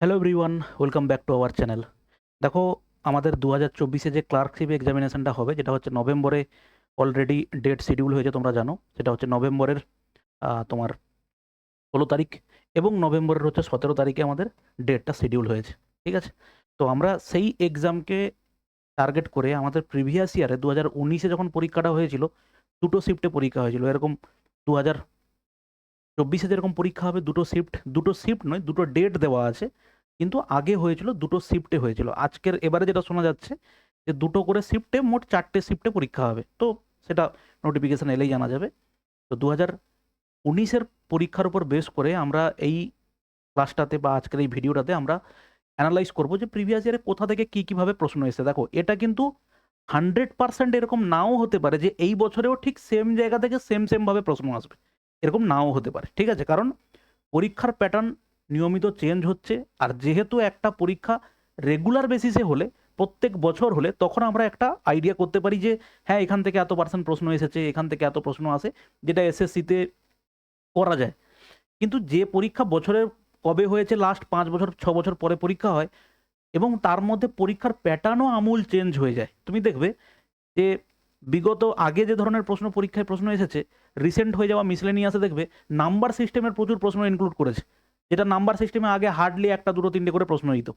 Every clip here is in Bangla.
Hello everyone welcome back to our channel দেখো, আমাদের দু হাজার চব্বিশে যে ক্লার্কশিপ এক্সামিনেশনটা হবে, যেটা হচ্ছে নভেম্বরে অলরেডি ডেট শিডিউল হয়েছে, তোমরা জানো। সেটা হচ্ছে নভেম্বরের তোমার ষোলো তারিখ এবং নভেম্বরের হচ্ছে সতেরো তারিখে আমাদের ডেটটা শিডিউল হয়েছে, ঠিক আছে? তো আমরা সেই এক্সামকে টার্গেট করে আমাদের প্রিভিয়াস ইয়ারে দু হাজার উনিশে যখন পরীক্ষাটা হয়েছিল, দুটো শিফটে পরীক্ষা হয়েছিল। এরকম দু হাজার চব্বিশে যেরকম পরীক্ষা হবে, দুটো শিফট দুটো শিফট নয়, দুটো ডেট দেওয়া আছে। কিন্তু আগে হয়েছিল, দুটো শিফটে হয়েছিল। আজকের এবারে যেটা শোনা যাচ্ছে, যে দুটো করে শিফটে মোট চারটে শিফটে পরীক্ষা হবে। তো সেটা নোটিফিকেশান এলেই জানা যাবে। তো দু হাজার উনিশের পরীক্ষার উপর বেস করে আমরা এই ক্লাসটাতে বা আজকের এই ভিডিওটাতে আমরা অ্যানালাইজ করব যে প্রিভিয়াস ইয়ারে কোথা থেকে কী, কীভাবে প্রশ্ন এসেছে। দেখো, এটা কিন্তু হান্ড্রেড পার্সেন্ট এরকম নাও হতে পারে যে এই বছরেও ঠিক সেম জায়গা থেকে সেম সেমভাবে প্রশ্ন আসবে। এরকম নাও হতে পারে। ঠিক আছে? কারণ পরীক্ষার প্যাটার্ন নিয়মিত চেঞ্জ হচ্ছে, আর যেহেতু একটা পরীক্ষা রেগুলার বেসিসে হলে, প্রত্যেক বছর হলে, তখন আমরা একটা আইডিয়া করতে পারি যে হ্যাঁ এখান থেকে এত পার্সেন্ট প্রশ্ন এসেছে, এখান থেকে এত প্রশ্ন আসে, যেটা এসএসসিতে করা যায়। কিন্তু যে পরীক্ষা বছরের কবে হয়েছে লাস্ট পাঁচ বছর, ছ বছর পরে পরীক্ষা হয়, এবং তার মধ্যে পরীক্ষার প্যাটার্নও আমূল চেঞ্জ হয়ে যায়। তুমি দেখবে যে বিগত আগে যে ধরনের প্রশ্ন পরীক্ষায় প্রশ্ন এসেছে রিসেন্ট হয়ে যাওয়া মিসলেনিয়াসে দেখবে নাম্বার সিস্টেমের প্রচুর প্রশ্ন ইনক্লুড করেছে। যেটা নাম্বার সিস্টেমে আগে হার্ডলি একটা, দুটো, তিনটে করে প্রশ্ন দিত।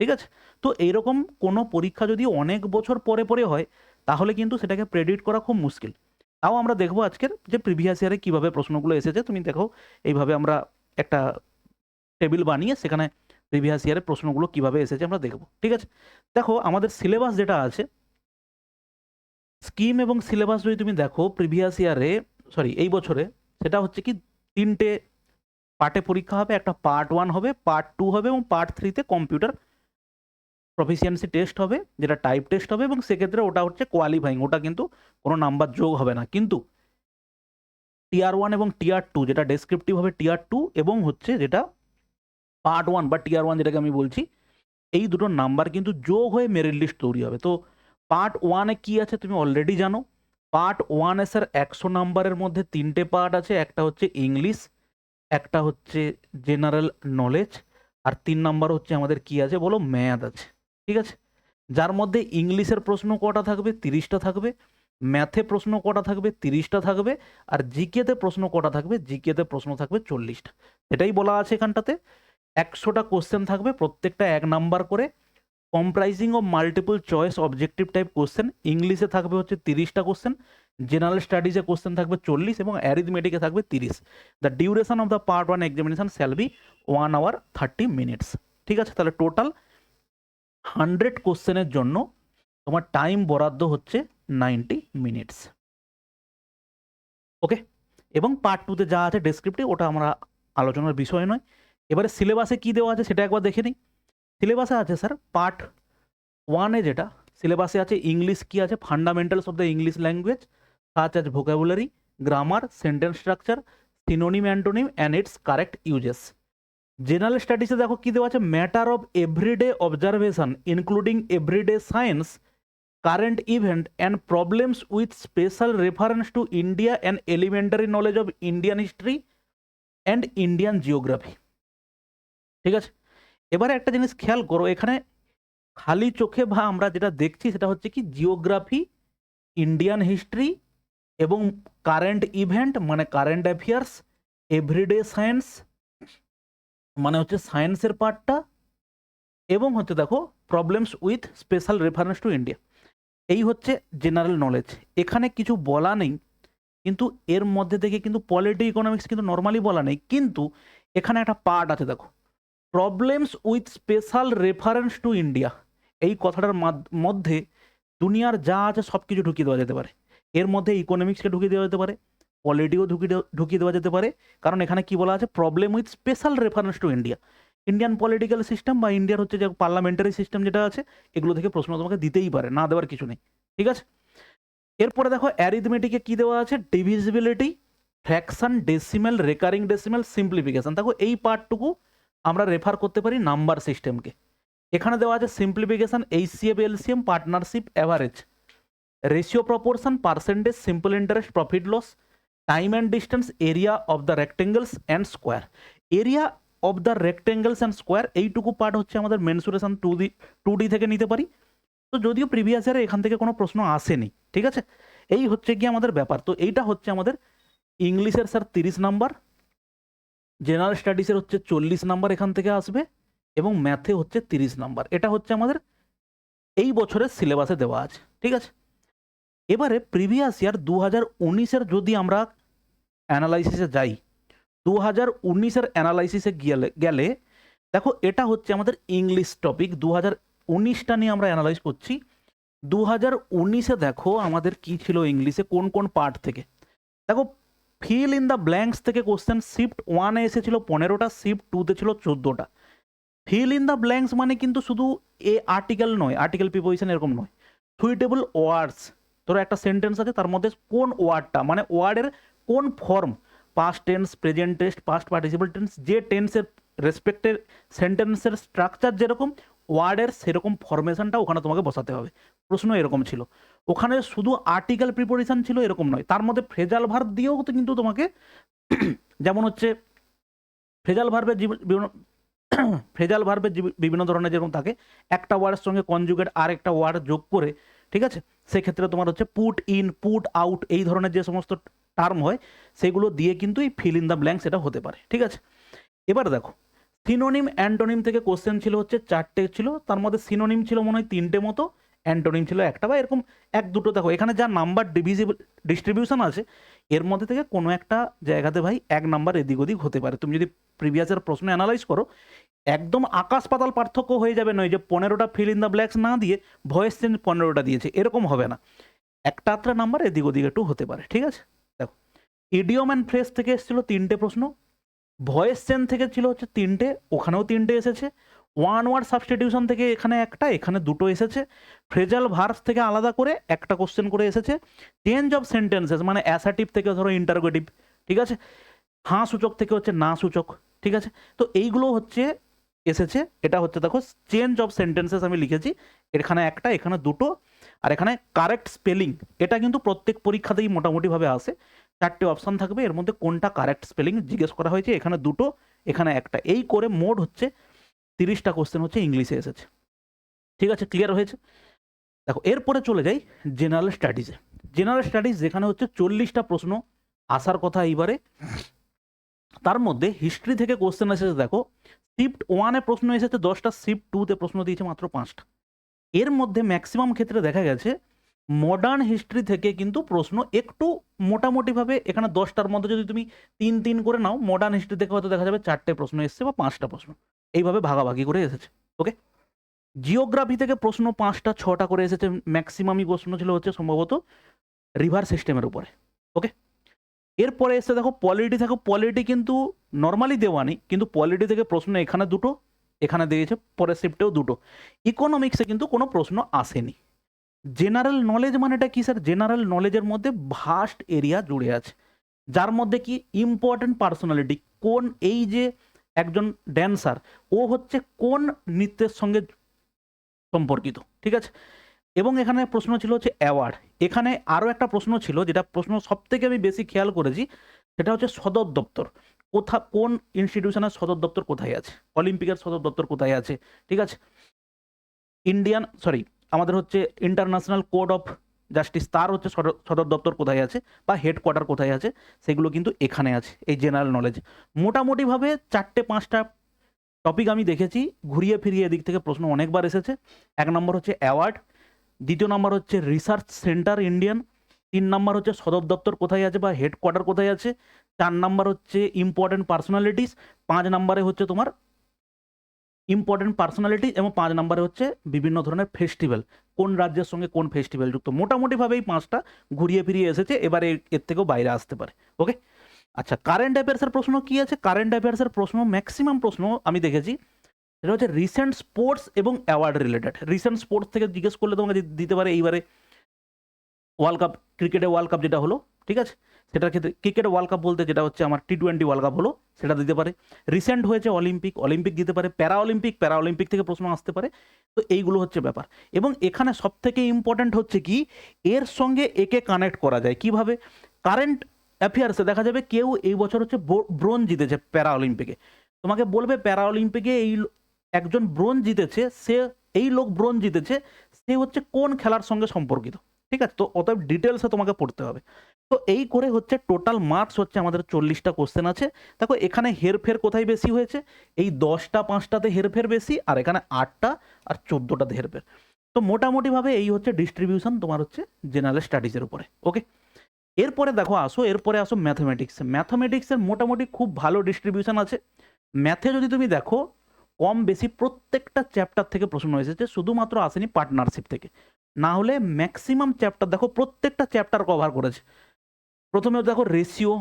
ঠিক আছে? তো এইরকম কোনো পরীক্ষা যদি অনেক বছর পরে পরে হয়, তাহলে কিন্তু সেটাকে প্রেডিক্ট করা খুব মুশকিল। তাও আমরা দেখব আজকের যে প্রিভিয়াস ইয়ারে কীভাবে প্রশ্নগুলো এসেছে। তুমি দেখো, এইভাবে আমরা একটা টেবিল বানিয়ে সেখানে প্রিভিয়াস ইয়ারের প্রশ্নগুলো কীভাবে এসেছে আমরা দেখব। ঠিক আছে? দেখো, আমাদের সিলেবাস যেটা আছে স্কিম এবং সিলেবাস যদি তুমি দেখো প্রিভিয়াস ইয়ারে, সরি, এই বছরে, সেটা হচ্ছে কি তিনটে পার্টে পরীক্ষা হবে, একটা পার্ট ওয়ান হবে, পার্ট টু হবে এবং পার্ট থ্রিতে কম্পিউটার প্রফিসিয়েন্সি টেস্ট হবে, যেটা টাইপ টেস্ট হবে এবং সেক্ষেত্রে ওটা হচ্ছে কোয়ালিফাইং, ওটা কিন্তু কোনো নাম্বার যোগ হবে না। কিন্তু টিআর ওয়ান এবং টিআর টু, যেটা ডেসক্রিপটিভ হবে টিআর টু এবং হচ্ছে যেটা পার্ট ওয়ান বা টিআর ওয়ান যেটাকে আমি বলছি, এই দুটো নাম্বার কিন্তু যোগ হয়ে মেরিট লিস্ট তৈরি হবে। তো পার্ট ওয়ানে কি আছে তুমি অলরেডি জানো? পার্ট ওয়ান এসের একশো নাম্বারের মধ্যে তিনটে পার্ট আছে, একটা হচ্ছে ইংলিশ, একটা হচ্ছে জেনারেল নলেজ, আর তিন নাম্বার হচ্ছে আমাদের কি আছে বলো? ম্যাথ আছে। ঠিক আছে? যার মধ্যে ইংলিশের প্রশ্ন কটা থাকবে? তিরিশটা থাকবে। ম্যাথে প্রশ্ন কটা থাকবে? তিরিশটা থাকবে। আর জিকেতে প্রশ্ন কটা থাকবে? জিকেতে প্রশ্ন থাকবে চল্লিশটা। সেটাই বলা আছে এখানটাতে। একশোটা কোশ্চেন থাকবে প্রত্যেকটা এক নাম্বার করে। Comprising of multiple choice objective type question ইংলিশে থাকবে হচ্ছে তিরিশটা কোশ্চেন জেনারেল স্টাডিজে কোশ্চেন থাকবে চল্লিশ এবং অ্যারিথমেটিকে থাকবে তিরিশ। The duration of the part one examination shall be one hour thirty minutes ঠিক আছে? তাহলে টোটাল হান্ড্রেড কোশ্চেনের জন্য তোমার টাইম বরাদ্দ হচ্ছে নাইনটি মিনিটস ওকে এবং পার্ট টুতে যা আছে ডেসক্রিপ্টিভ ওটা আমরা আলোচনার বিষয় নয়। এবারে সিলেবাসে কী দেওয়া আছে সেটা একবার দেখে নিই। সিলেবাসে আছে স্যার পার্ট ওয়ানে যেটা, সিলেবাসে আছে ইংলিশ কি আছে fundamentals of the English language such as vocabulary grammar sentence structure synonym antonym and its correct uses general স্টাডিজে দেখো কি দেওয়া আছে matter of everyday observation including everyday science current event and problems with special reference to India and elementary knowledge of Indian history and Indian geography ঠিক আছে? এবারে একটা জিনিস খেয়াল করো, এখানে খালি চোখে বা আমরা যেটা দেখছি সেটা হচ্ছে কি জিওগ্রাফি ইন্ডিয়ান হিস্ট্রি এবং কারেন্ট ইভেন্ট মানে কারেন্ট অ্যাফেয়ার্স এভরিডে সায়েন্স মানে হচ্ছে সায়েন্সের পার্টটা এবং হচ্ছে দেখো problems with special reference to India এই হচ্ছে জেনারেল নলেজ এখানে কিছু বলা নেই, কিন্তু এর মধ্যে থেকে কিন্তু পলিটি ইকোনমিক্স কিন্তু নর্মালি বলা নেই। কিন্তু এখানে একটা পার্ট আছে দেখো। Problems with special reference to India এই কথাটার মধ্যে দুনিয়ার যা আছে সব কিছু ঢুকিয়ে দেওয়া যেতে পারে। এর মধ্যে ইকোনমিক্সকে ঢুকিয়ে দেওয়া যেতে পারে পলিটিও ঢুকিয়ে ঢুকিয়ে দেওয়া যেতে পারে। কারণ এখানে কি বলা আছে? Problem with special reference to India Indian political system বা ইন্ডিয়ার হচ্ছে যে পার্লামেন্টারি সিস্টেম যেটা আছে, এগুলো থেকে প্রশ্ন তোমাকে দিতেই পারে, না দেওয়ার কিছু নেই। ঠিক আছে? এরপরে দেখো অ্যারিথমেটিকে কি দেওয়া আছে? Divisibility fraction decimal recurring decimal simplification দেখো, এই পার্টটুকু আমরা রেফার করতে পারি নাম্বার সিস্টেমকে এখানে দেওয়া আছে simplification HCF LCM partnership average ratio proportion percentage simple interest profit loss time and distance area of the rectangles and square area of the rectangles and square এইটুকু পার্ট হচ্ছে আমাদের mensuration two D two D থেকে নিতে পারি। তো যদিও প্রিভিয়াস ইয়ারে এখান থেকে কোনো প্রশ্ন আসেনি, ঠিক আছে? এই হচ্ছে কি আমাদের ব্যাপার। তো এইটা হচ্ছে আমাদের ইংলিশের স্যার তিরিশ নাম্বার জেনারেল স্টাডিজের হচ্ছে চল্লিশ নাম্বার এখান থেকে আসবে এবং ম্যাথে হচ্ছে তিরিশ নাম্বার। এটা হচ্ছে আমাদের এই বছরের সিলেবাসে দেওয়া আছে, ঠিক আছে? এবারে প্রিভিয়াস ইয়ার দু হাজার উনিশের যদি আমরা অ্যানালাইসিসে যাই দু হাজার উনিশের অ্যানালাইসিসে গেলে গেলে, দেখো এটা হচ্ছে আমাদের ইংলিশ টপিক দু হাজার উনিশটা নিয়ে আমরা অ্যানালাইজ করছি। দু হাজার উনিশে দেখো আমাদের কি ছিল ইংলিশে কোন কোন পার্ট থেকে? দেখো ফিল ইন দ্য ব্ল্যাঙ্কস থেকে কোশ্চেন শিফট ওয়ানে এসেছিল পনেরোটা শিফট টুতে ছিল চোদ্দোটা। ফিল ইন দ্য ব্ল্যাঙ্কস মানে কিন্তু শুধু এ আর্টিকেল নয় আর্টিকেল প্রিপোজিশন এরকম নয়। সুইটেবল ওয়ার্ডস ধরো একটা সেন্টেন্স আছে, তার মধ্যে কোন ওয়ার্ডটা মানে ওয়ার্ডের কোন form past tense present tense past participle tense যে টেন্সের রেসপেক্টের সেন্টেন্সের স্ট্রাকচার যেরকম, ওয়ার্ডের সেরকম ফরমেশনটা ওখানে তোমাকে বসাতে হবে। প্রশ্ন এরকম ছিল। ওখানে শুধু আর্টিকেল প্রিপোজিশন ছিল এরকম নয়, তার মধ্যে ফ্রেজাল ভার্ব দিয়েও তো কিন্তু তোমাকে যেমন হচ্ছে ফ্রেজাল ভার্বের বিভিন্ন ফ্রেজাল ভার্বের বিভিন্ন ধরনের যেরকম থাকে, একটা ওয়ার্ডের সঙ্গে কনজুগেট আর একটা ওয়ার্ড যোগ করে, ঠিক আছে? সেক্ষেত্রে তোমার হচ্ছে পুট ইন পুট আউট এই ধরনের যে সমস্ত টার্ম হয়, সেগুলো দিয়ে কিন্তু এই ফিল ইন দ্য ব্ল্যাঙ্ক সেটা হতে পারে, ঠিক আছে? এবার দেখো সিনোনিম অ্যান্টোনিম থেকে কোশ্চেন ছিল হচ্ছে চারটে ছিল, তার মধ্যে সিনোনিম ছিল মনে হয় তিনটে মতো অ্যান্টোনিম ছিল একটা বা এরকম এক দুটো, দেখো এখানে যা নাম্বার ডিভিজিবল ডিস্ট্রিবিউশন আছে, এর মধ্যে থেকে কোনো একটা জায়গাতে ভাই এক নাম্বার এদিক ওদিক হতে পারে। তুমি যদি প্রিভিয়াসের প্রশ্ন অ্যানালাইজ করো, একদম আকাশ পাতাল পার্থক্য হয়ে যাবে নয় যে পনেরোটা ফিল ইন দ্য ব্ল্যাক্স না দিয়ে ভয়েস চেঞ্জ পনেরোটা দিয়েছে, এরকম হবে না। একটা আত্রা নাম্বার এদিক ওদিক একটু হতে পারে, ঠিক আছে? দেখো ইডিয়ম অ্যান্ড ফ্রেস থেকে এসেছিল তিনটে প্রশ্ন ভয়েস চেঞ্জ থেকে ছিল হচ্ছে তিনটে, ওখানেও তিনটে এসেছে ওয়ান ওয়ার্ড সাবস্টিটিউশন থেকে এখানে একটা, এখানে দুটো এসেছে। ফ্রেজাল ভার্স থেকে আলাদা করে একটা কোশ্চেন করে এসেছে। চেঞ্জ অফ সেন্টেন্সেস মানে অ্যাসাটিভ থেকে ধরো ইন্টারোগেটিভ, ঠিক আছে? হাঁ সূচক থেকে হচ্ছে না সূচক, ঠিক আছে? তো এইগুলো হচ্ছে, এসেছে। এটা হচ্ছে দেখো, চেঞ্জ অফ সেন্টেন্সেস আমি লিখেছি। এখানে একটা, এখানে দুটো, আর এখানে কারেক্ট স্পেলিং। এটা কিন্তু প্রত্যেক পরীক্ষাতেই মোটামুটিভাবে আসে। চারটে অপশান থাকবে। এর মধ্যে কোনটা কারেক্ট স্পেলিং জিজ্ঞেস করা হয়েছে। এখানে দুটো, এখানে একটা। এই করে মোড হচ্ছে তিরিশটা কোশ্চেন হচ্ছে ইংলিশে এসেছে। ঠিক আছে? ক্লিয়ার হয়েছে? দেখো, এরপরে চলে যাই জেনারেল স্টাডিজে জেনারেল স্টাডিজ যেখানে হচ্ছে চল্লিশটা প্রশ্ন আসার কথা এইবারে। তার মধ্যে হিস্ট্রি থেকে কোশ্চেন এসেছে, দেখো। শিফট ওয়ানে প্রশ্ন এসেছে, দশটা। শিফট টুতে প্রশ্ন দিয়েছে মাত্র পাঁচটা। এর মধ্যে ম্যাক্সিমাম ক্ষেত্রে দেখা গেছে মডার্ন হিস্ট্রি থেকে কিন্তু প্রশ্ন একটু মোটামুটিভাবে এখানে দশটার মধ্যে যদি তুমি তিন তিন করে নাও মডার্ন হিস্ট্রি থেকে হয়তো দেখা যাবে চারটে প্রশ্ন এসছে বা পাঁচটা প্রশ্ন। এইভাবে ভাগাভাগি করে এসেছে ওকে জিওগ্রাফি থেকে প্রশ্ন পাঁচটা, ছটা করে এসেছে ম্যাক্সিমামই প্রশ্ন ছিল হচ্ছে সম্ভবত রিভার সিস্টেমের উপরে ওকে এরপরে এসে দেখো পলিটি দেখো পলিটি কিন্তু নর্মালি দেওয়া নেই, কিন্তু পলিটি থেকে প্রশ্ন এখানে দুটো, এখানে দিয়েছে, পরের শিফটেও দুটো। ইকোনমিক্সে কিন্তু কোনো প্রশ্ন আসেনি। জেনারেল নলেজ মানেটা কি স্যার জেনারেল নলেজের মধ্যে ভাস্ট এরিয়া জুড়ে আছে। যার মধ্যে কি ইম্পর্টেন্ট পার্সোনালিটি কোন এই যে একজন ড্যান্সার ও হচ্ছে কোন নৃত্যের সঙ্গে সম্পর্কিত, ঠিক আছে? এবং এখানে প্রশ্ন ছিল হচ্ছে অ্যাওয়ার্ড এখানে আরও একটা প্রশ্ন ছিল, যেটা প্রশ্ন সব থেকে আমি বেশি খেয়াল করেছি, সেটা হচ্ছে সদর দপ্তর, কোথা, কোন ইনস্টিটিউশনের সদর দপ্তর কোথায় আছে? অলিম্পিকের সদর দপ্তর কোথায় আছে? ঠিক আছে? ইন্ডিয়ান সরি আমাদের হচ্ছে ইন্টারন্যাশনাল কোড অফ জাস্টিস তার হচ্ছে সদর- দপ্তর কোথায় আছে বা হেডকোয়ার্টার কোথায় আছে, সেগুলো কিন্তু এখানে আছে, এই জেনারেল নলেজ মোটামুটিভাবে চারটে, পাঁচটা টপিক আমি দেখেছি, ঘুরিয়ে ফিরিয়ে এদিক থেকে প্রশ্ন অনেকবার এসেছে। এক নম্বর হচ্ছে অ্যাওয়ার্ড দ্বিতীয় নম্বর হচ্ছে রিসার্চ সেন্টার ইন্ডিয়ান তিন নম্বর হচ্ছে সদর দপ্তর কোথায় আছে বা হেডকোয়ার্টার কোথায় আছে, চার নম্বর হচ্ছে ইম্পর্টেন্ট পার্সোনালিটিস পাঁচ নম্বরে হচ্ছে তোমার ইম্পর্টেন্ট পার্সোনালিটি এবং পাঁচ নম্বরে হচ্ছে বিভিন্ন ধরনের ফেস্টিভ্যাল কোন রাজ্যের সঙ্গে কোন ফেস্টিভ্যাল যুক্ত? মোটামুটিভাবে এই পাঁচটা ঘুরিয়ে ফিরিয়ে এসেছে, এবার এর থেকেও বাইরে আসতে পারে। ওকে আচ্ছা কারেন্ট অ্যাফেয়ার্সের প্রশ্ন কি আছে? কারেন্ট অ্যাফেয়ার্সের প্রশ্ন ম্যাক্সিমাম প্রশ্ন আমি দেখেছি, সেটা হচ্ছে রিসেন্ট স্পোর্টস এবং অ্যাওয়ার্ড রিলেটেড রিসেন্ট স্পোর্টস থেকে জিজ্ঞেস করলে তোমাকে দিতে পারে এইবারে ওয়ার্ল্ড কাপ ক্রিকেটে ওয়ার্ল্ড কাপ যেটা হলো, ঠিক আছে? সেটার ক্ষেত্রে ক্রিকেট ওয়ার্ল্ড কাপ বলতে যেটা হচ্ছে আমার টি টোয়েন্টি ওয়ার্ল্ড কাপ হলো, সেটা দিতে পারে। রিসেন্ট হয়েছে অলিম্পিক অলিম্পিক দিতে পারে প্যারা অলিম্পিক প্যারা অলিম্পিক থেকে প্রশ্ন আসতে পারে। তো এইগুলো হচ্ছে ব্যাপার। এবং এখানে সব থেকে ইম্পর্ট্যান্ট হচ্ছে কি, এর সঙ্গে একে কানেক্ট করা যায়। কীভাবে? কারেন্ট অ্যাফেয়ার্সে দেখা যাবে কেউ এই বছর হচ্ছে ব্রোঞ্জ জিতেছে প্যারা অলিম্পিকে তোমাকে বলবে প্যারা অলিম্পিকে এই একজন ব্রোঞ্জ জিতেছে, সে এই লোক ব্রোঞ্জ জিতেছে, সে হচ্ছে কোন খেলার সঙ্গে সম্পর্কিত? ঠিক আছে? তো অতএব ডিটেলসে তোমাকে পড়তে হবে। তো এই করে হচ্ছে টোটাল মার্কস হচ্ছে আমাদের চল্লিশটা কোশ্চেন আছে। দেখো, এখানে হেরফের কোথায় বেশি হয়েছে? এই দশটা, পাঁচটাতে হেরফের বেশি, আর এখানে আটটা আর চোদ্দোটাতে হেরফের। তো মোটামুটিভাবে এই হচ্ছে ডিস্ট্রিবিউশন তোমার হচ্ছে জেনারেল স্টাডিজের উপরে ওকে এরপরে দেখো, আসো, এরপরে আসো ম্যাথমেটিক্সে ম্যাথমেটিক্সের মোটামুটি খুব ভালো ডিস্ট্রিবিউশন আছে। ম্যাথে যদি তুমি দেখো, কম বেশি প্রত্যেকটা চ্যাপ্টার থেকে প্রশ্ন এসেছে, শুধুমাত্র আসেনি পার্টনারশিপ থেকে। না হলে ম্যাক্সিমাম চ্যাপ্টার দেখো, প্রত্যেকটা চ্যাপ্টার কভার করেছে। প্রথমে দেখো রেশিও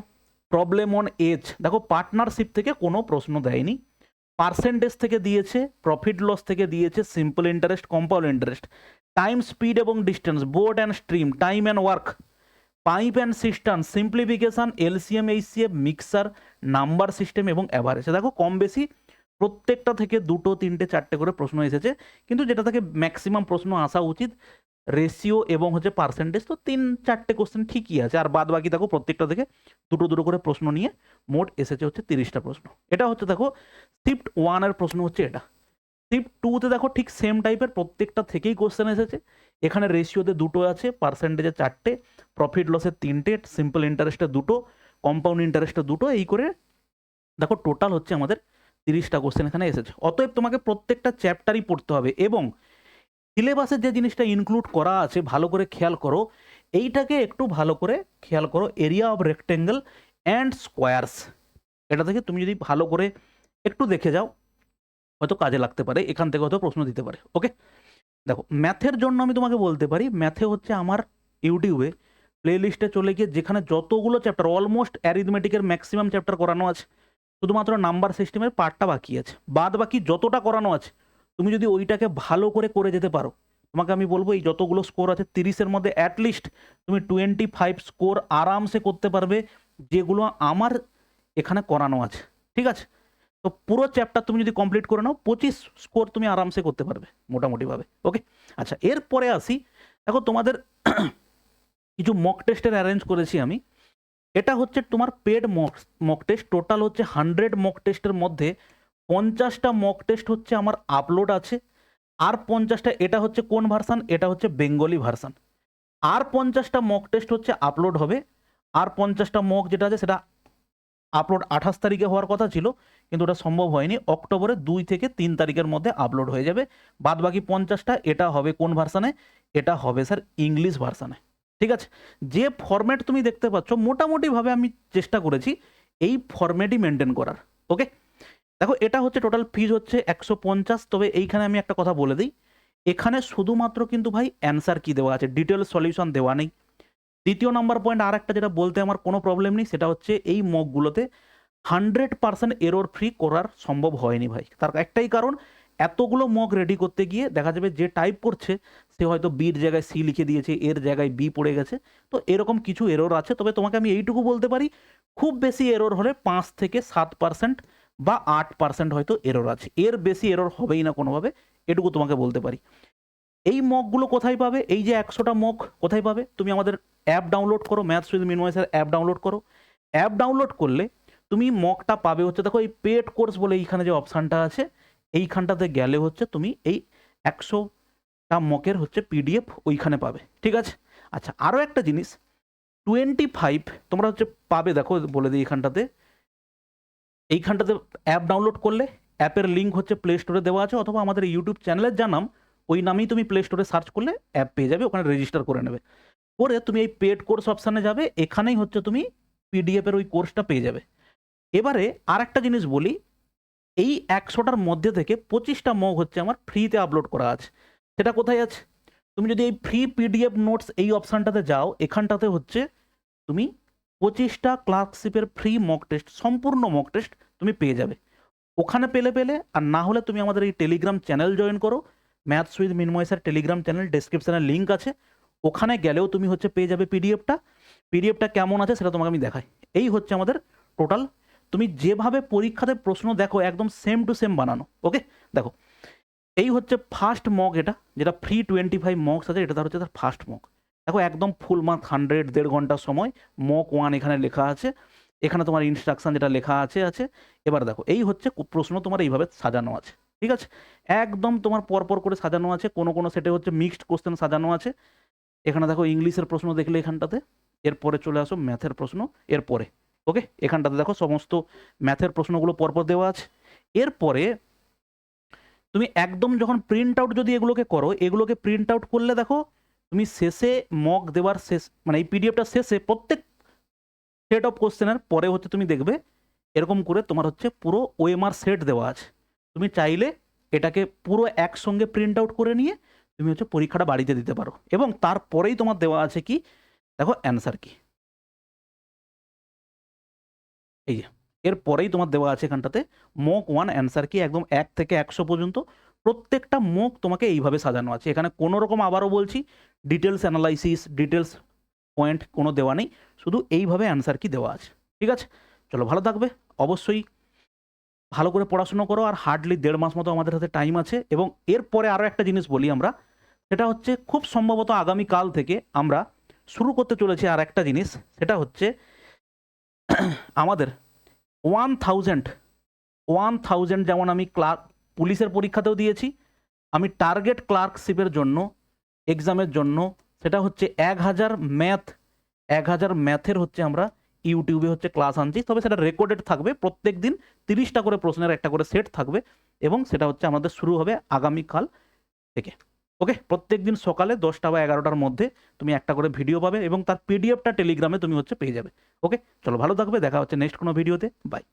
প্রবলেম অন এজ দেখো পার্টনারশিপ থেকে কোনো প্রশ্ন দেয়নি। পার্সেন্টেজ থেকে দিয়েছে প্রফিট লস থেকে দিয়েছে simple interest compound interest time speed এবং distance boat and stream time and work pipe and cistern simplification LCM HCF mixture number system এবং অ্যাভারেজ দেখো কম বেশি প্রত্যেকটা থেকে দুটো, তিনটে, চারটে করে প্রশ্ন এসেছে। কিন্তু যেটা থেকে ম্যাক্সিমাম প্রশ্ন আসা উচিত রেশিও এবং হচ্ছে পার্সেন্টেজ তো তিন চারটে কোশ্চেন ঠিকই আছে। আর বাদ বাকি দেখো প্রত্যেকটা থেকে দুটো দুটো করে প্রশ্ন নিয়ে মোট এসেছে হচ্ছে তিরিশটা প্রশ্ন। এটা হচ্ছে দেখো শিফট ওয়ানের প্রশ্ন হচ্ছে এটা। শিফট টুতে দেখো ঠিক সেম টাইপের প্রত্যেকটা থেকেই কোশ্চেন এসেছে। এখানে রেশিওতে দুটো আছে পার্সেন্টেজে চারটে প্রফিট লসের তিনটে সিম্পল ইন্টারেস্টে দুটো কম্পাউন্ড ইন্টারেস্টে দুটো, এই করে দেখো টোটাল হচ্ছে আমাদের তিরিশটা কোশ্চেন এখানে এসেছে। অতএব তোমাকে প্রত্যেকটা চ্যাপ্টারই পড়তে হবে এবং সিলেবাসে যে জিনিসটা ইনক্লুড করা আছে, ভালো করে খেয়াল করো, এইটাকে একটু ভালো করে খেয়াল করো area of rectangle and squares এটা থেকে তুমি যদি ভালো করে একটু দেখে যাও, হয়তো কাজে লাগতে পারে, এখান থেকে হয়তো প্রশ্ন দিতে পারে ওকে দেখো ম্যাথের জন্য আমি তোমাকে বলতে পারি ম্যাথে হচ্ছে আমার ইউটিউবে প্লে লিস্টে চলে গিয়ে যেখানে যতগুলো চ্যাপ্টার অলমোস্ট অ্যারিথমেটিকের ম্যাক্সিমাম চ্যাপ্টার করানো আছে, শুধুমাত্র নাম্বার সিস্টেমের পার্টটা বাকি আছে। বাদ বাকি যতটা করানো আছে তুমি যদি ওইটাকে ভালো করে করে যেতে পারো, তোমাকে আমি বলব এই যতগুলো স্কোর আছে তিরিশের মধ্যে অ্যাটলিস্ট তুমি টোয়েন্টি ফাইভ স্কোর আরামসে করতে পারবে, যেগুলো আমার এখানে করানো আছে, ঠিক আছে? তো পুরো চ্যাপ্টার তুমি যদি কমপ্লিট করে নাও, পঁচিশ স্কোর তুমি আরামসে করতে পারবে, মোটামুটিভাবে ওকে আচ্ছা এরপরে আসি, দেখো তোমাদের কিছু মক টেস্টের অ্যারেঞ্জ করেছি আমি। এটা হচ্ছে তোমার paid mock mock test total হচ্ছে হান্ড্রেড মক টেস্টের মধ্যে পঞ্চাশটা মক টেস্ট হচ্ছে আমার আপলোড আছে, আর পঞ্চাশটা এটা হচ্ছে কোন ভার্সান এটা হচ্ছে বেঙ্গলি ভার্সান আর পঞ্চাশটা মক টেস্ট হচ্ছে আপলোড হবে, আর পঞ্চাশটা মক যেটা আছে সেটা আপলোড আঠাশ তারিখে হওয়ার কথা ছিল, কিন্তু ওটা সম্ভব হয়নি। অক্টোবরে দুই থেকে তিন তারিখের মধ্যে আপলোড হয়ে যাবে। বাদ বাকি পঞ্চাশটা, এটা হবে কোন ভার্সানে এটা হবে স্যার ইংলিশ ভার্সানে ঠিক আছে? যে ফরম্যাট তুমি দেখতে পাচ্ছ, মোটামুটিভাবে আমি চেষ্টা করেছি এই ফরম্যাটই মেনটেন করার। ওকে দেখো, এটা হচ্ছে টোটাল ফিজ হচ্ছে একশো পঞ্চাশ, তবে এইখানে আমি একটা কথা বলে দিই। এখানে শুধুমাত্র কিন্তু ভাই অ্যান্সার কি দেওয়া আছে? ডিটেল সলিউশন দেওয়া নেই। দ্বিতীয় নাম্বার পয়েন্ট আর একটা যেটা বলতে আমার কোনো প্রবলেম নেই, সেটা হচ্ছে এই মকগুলোতে হান্ড্রেড পার্সেন্ট এরোর ফ্রি করার সম্ভব হয়নি ভাই। তার একটাই কারণ, এতগুলো মগ রেডি করতে গিয়ে দেখা যাবে যে টাইপ করছে, সে হয়তো বির জায়গায় সি লিখে দিয়েছে এর জায়গায় বি পড়ে গেছে। তো এরকম কিছু এরোর আছে, তবে তোমাকে আমি এইটুকু বলতে পারি, খুব বেশি এরোর হলে পাঁচ থেকে সাত পার্সেন্ট বা আট পার্সেন্ট হয়তো এরর আছে। এর বেশি এরর হবেই না কোনোভাবে, এটুকু তোমাকে বলতে পারি। এই মকগুলো কোথায় পাবে? এই যে একশোটা মক কোথায় পাবে? তুমি আমাদের অ্যাপ ডাউনলোড করো ম্যাথস উইথ মিনওয়াইসের অ্যাপ ডাউনলোড করো। অ্যাপ ডাউনলোড করলে তুমি মকটা পাবে হচ্ছে, দেখো এই পেড কোর্স বলে এইখানে যে অপশানটা আছে, এইখানটাতে গেলে হচ্ছে তুমি এই একশোটা মকের হচ্ছে পিডিএফ ওইখানে পাবে। ঠিক আছে? আচ্ছা আরও একটা জিনিস টোয়েন্টি ফাইভ তোমরা হচ্ছে পাবে, দেখো বলে দিই এইখানটাতে। এইখানটাতে অ্যাপ ডাউনলোড করলে অ্যাপের লিঙ্ক হচ্ছে প্লে স্টোরে দেওয়া আছে অথবা আমাদের ইউটিউব চ্যানেলের যা নাম, ওই নামেই তুমি প্লে স্টোরে সার্চ করলে অ্যাপ পেয়ে যাবে, ওখানে রেজিস্টার করে নেবে। করে তুমি এই পেড কোর্স অপশানে যাবে, এখানেই হচ্ছে তুমি পিডিএফের ওই কোর্সটা পেয়ে যাবে। এবারে আর একটা জিনিস বলি, এই একশোটার মধ্যে থেকে পঁচিশটা মগ হচ্ছে আমার ফ্রিতে আপলোড করা আছে। সেটা কোথায় আছে? তুমি যদি এই ফ্রি পিডিএফ নোটস এই অপশানটাতে যাও, এখানটাতে হচ্ছে তুমি পঁচিশটা ক্লার্কশিপের ফ্রি মক টেস্ট সম্পূর্ণ মক টেস্ট তুমি পেয়ে যাবে। ওখানে পেলে পেলে, আর না হলে তুমি আমাদের এই টেলিগ্রাম চ্যানেল জয়েন করো। ম্যাথস উইথ মিনময়েসের টেলিগ্রাম চ্যানেল ডেসক্রিপশানে লিঙ্ক আছে। ওখানে গেলেও তুমি হচ্ছে পেয়ে যাবে পিডিএফটা পিডিএফটা কেমন আছে সেটা তোমাকে আমি দেখাই। এই হচ্ছে আমাদের টোটাল তুমি যেভাবে পরীক্ষাতে প্রশ্ন দেখো, একদম সেম টু সেম বানানো। ওকে দেখো, এই হচ্ছে ফার্স্ট মক এটা, যেটা ফ্রি টোয়েন্টি ফাইভ মকস আছে, এটা তার হচ্ছে তার ফার্স্ট মক দেখো, একদম ফুল মার্ক হান্ড্রেড দেড় ঘণ্টার সময় মক ওয়ান এখানে লেখা আছে। এখানে তোমার ইনস্ট্রাকশন যেটা লেখা আছে আছে। এবার দেখো, এই হচ্ছে প্রশ্ন তোমার এইভাবে সাজানো আছে, ঠিক আছে? একদম তোমার পরপর করে সাজানো আছে, কোনো কোনো সেটে হচ্ছে মিক্সড কোশ্চেন সাজানো আছে। এখানে দেখো, ইংলিশের প্রশ্ন দেখলে এখানটাতে, এরপরে চলে আসো ম্যাথের প্রশ্ন, এরপরে ওকে এখানটাতে দেখো, সমস্ত ম্যাথের প্রশ্নগুলো পরপর দেওয়া আছে। এরপরে, তুমি একদম যখন প্রিন্ট আউট যদি এগুলোকে করো, এগুলোকে প্রিন্ট আউট করলে দেখো তুমি শেষে মক দেওয়ার শেষ মানে এই পিডিএফটা শেষে প্রত্যেক সেট অফ কোশ্চেনের পরে হচ্ছে তুমি দেখবে, এরকম করে তোমার হচ্ছে পুরো ওএমআর সেট দেওয়া আছে। তুমি চাইলে এটাকে পুরো একসঙ্গে প্রিন্ট আউট করে নিয়ে তুমি হচ্ছে পরীক্ষাটা বাড়িতে দিতে পারো। এবং তারপরেই তোমার দেওয়া আছে কি? দেখো অ্যান্সার কি। এই যে, এরপরেই তোমার দেওয়া আছে এখানটাতে মক ওয়ান অ্যান্সার কি একদম এক থেকে একশো পর্যন্ত। প্রত্যেকটা মুখ তোমাকে এইভাবে সাজানো আছে। এখানে কোনো রকম আবারও বলছি ডিটেলস অ্যানালাইসিস ডিটেলস পয়েন্ট কোনো দেওয়া নেই। শুধু এইভাবে অ্যান্সার কি দেওয়া আছে। ঠিক আছে? চলো, ভালো থাকবে। অবশ্যই ভালো করে পড়াশুনো করো আর হার্ডলি দেড় মাস মতো আমাদের হাতে টাইম আছে এবং এরপরে আরও একটা জিনিস বলি আমরা, সেটা হচ্ছে খুব সম্ভবত আগামী কাল থেকে আমরা শুরু করতে চলেছি আর একটা জিনিস, সেটা হচ্ছে আমাদের ওয়ান থাউজেন্ড ওয়ান থাউজেন্ড যেমন আমি ক্লার্ক পুলিশের পরীক্ষাতেও দিয়েছি। আমি টার্গেট ক্লার্কশিপের জন্য এক্সামের জন্য, সেটা হচ্ছে এক হাজার ম্যাথ এক হাজার ম্যাথের হচ্ছে আমরা ইউটিউবে হচ্ছে ক্লাস আনছি। তবে সেটা রেকর্ডেড থাকবে, প্রত্যেক দিন তিরিশটা করে প্রশ্নের একটা করে সেট থাকবে এবং সেটা হচ্ছে আমাদের শুরু হবে আগামীকাল থেকে। ওকে প্রত্যেক দিন সকালে দশটা বা এগারোটার মধ্যে তুমি একটা করে ভিডিও পাবে এবং তার পিডিএফটা টেলিগ্রামে তুমি হচ্ছে পেয়ে যাবে। ওকে চলো ভালো থাকবে, দেখা হচ্ছে নেক্সট কোনো ভিডিওতে বাই